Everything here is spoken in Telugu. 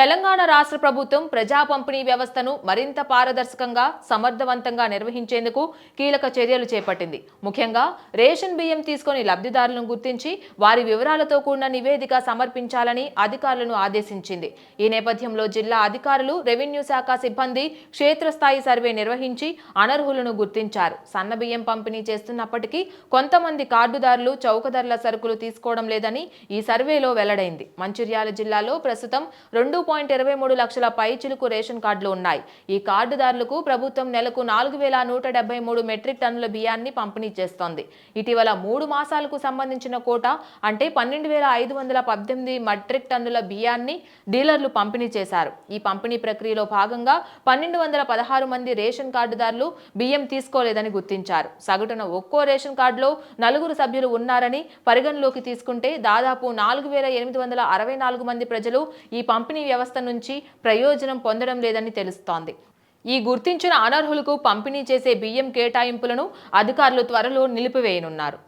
తెలంగాణ రాష్ట్ర ప్రభుత్వం ప్రజా పంపిణీ వ్యవస్థను మరింత పారదర్శకంగా సమర్థవంతంగా నిర్వహించేందుకు కీలక చర్యలు చేపట్టింది. ముఖ్యంగా రేషన్ బియ్యం తీసుకొని లబ్ధిదారులను గుర్తించి వారి వివరాలతో కూడిన నివేదిక సమర్పించాలని అధికారులను ఆదేశించింది. ఈ నేపథ్యంలో జిల్లా అధికారులు రెవెన్యూ శాఖ సిబ్బంది క్షేత్రస్థాయి సర్వే నిర్వహించి అనర్హులను గుర్తించారు. సన్న బియ్యం పంపిణీ చేస్తున్నప్పటికీ కొంతమంది కార్డుదారులు చౌకధరల సరుకులు తీసుకోవడం లేదని ఈ సర్వేలో వెల్లడైంది. మంచిర్యాల జిల్లాలో ప్రస్తుతం రెండు పాయింట్ ఇరవై మూడు లక్షల పైచిలుకు రేషన్ కార్డులు ఉన్నాయి. ఈ కార్డుదారులకు ప్రభుత్వం నెలకు నాలుగు వేల నూట డెబ్బై మూడు మెట్రిక్ టన్నుల బియ్యాన్ని పంపిణీ చేస్తోంది. ఇటీవల మూడు మాసాలకు సంబంధించిన కోట అంటే పన్నెండు వేల ఐదు వందల పద్దెనిమిది మెట్రిక్ టన్నుల బియ్యాన్ని డీలర్లు పంపిణీ చేశారు. ఈ పంపిణీ ప్రక్రియలో భాగంగా పన్నెండు వందల పదహారు మంది రేషన్ కార్డుదారులు బియ్యం తీసుకోలేదని గుర్తించారు. సగటున ఒక్కో రేషన్ కార్డులో నలుగురు సభ్యులు ఉన్నారని పరిగణలోకి తీసుకుంటే దాదాపు నాలుగు వేల ఎనిమిది వందల అరవై నాలుగు మంది ప్రజలు ఈ పంపిణీ వ్యవస్థ నుంచి ప్రయోజనం పొందడం లేదని తెలుస్తోంది. ఈ గుర్తించిన అనర్హులకు పంపిణీ చేసే బియ్యం కేటాయింపులను అధికారులు త్వరలో నిలిపివేయనున్నారు.